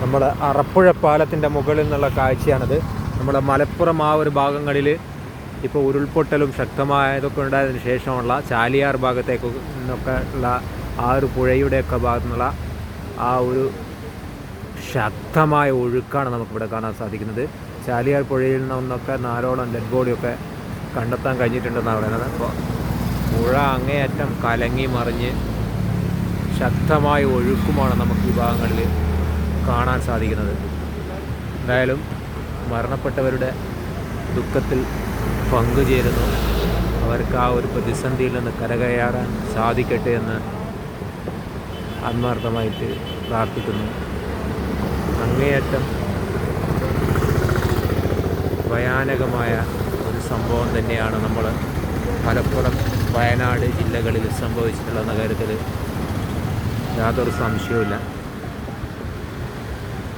നമ്മുടെ അറപ്പുഴ പാലത്തിന്റെ മുകളിൽ നിന്നുള്ള കാഴ്ചയാണിത്. നമ്മുടെ മലപ്പുറം ആ ഒരു ഭാഗങ്ങളിൽ ഇപ്പോൾ ഉരുൾപൊട്ടലും ശക്തമായതൊക്കെ ഉണ്ടായതിനു ശേഷമുള്ള ചാലിയാർ ഭാഗത്തേക്ക് നിന്നൊക്കെ ഉള്ള ആ ഒരു പുഴയുടെയൊക്കെ ഭാഗത്തു നിന്നുള്ള ആ ഒരു ശക്തമായ ഒഴുക്കാണ് നമുക്കിവിടെ കാണാൻ സാധിക്കുന്നത്. ചാലിയാർ പുഴയിൽ നിന്നൊക്കെ നാലോളം ഡെഡ് ബോഡിയൊക്കെ കണ്ടെത്താൻ കഴിഞ്ഞിട്ടുണ്ടെന്നാണ് പറയുന്നത്. അപ്പോൾ പുഴ അങ്ങേയറ്റം കലങ്ങി മറിഞ്ഞ് ശക്തമായ ഒഴുക്കുമാണ് നമുക്ക് ഈ ഭാഗങ്ങളിൽ കാണാൻ സാധിക്കുന്നത്. എന്തായാലും മരണപ്പെട്ടവരുടെ ദുഃഖത്തിൽ പങ്കുചേരുന്നു അവർക്ക് ആ ഒരു പ്രതിസന്ധിയിൽ നിന്ന് കരകയറാൻ സാധിക്കട്ടെ എന്ന് ആത്മാർത്ഥമായിട്ട് പ്രാർത്ഥിക്കുന്നു. അങ്ങേയറ്റം ഭയാനകമായ ഒരു സംഭവം തന്നെയാണ് നമ്മൾ മലപ്പുറം വയനാട് ജില്ലകളിൽ സംഭവിച്ചിട്ടുള്ള കാര്യത്തിൽ യാതൊരു സംശയവുമില്ല.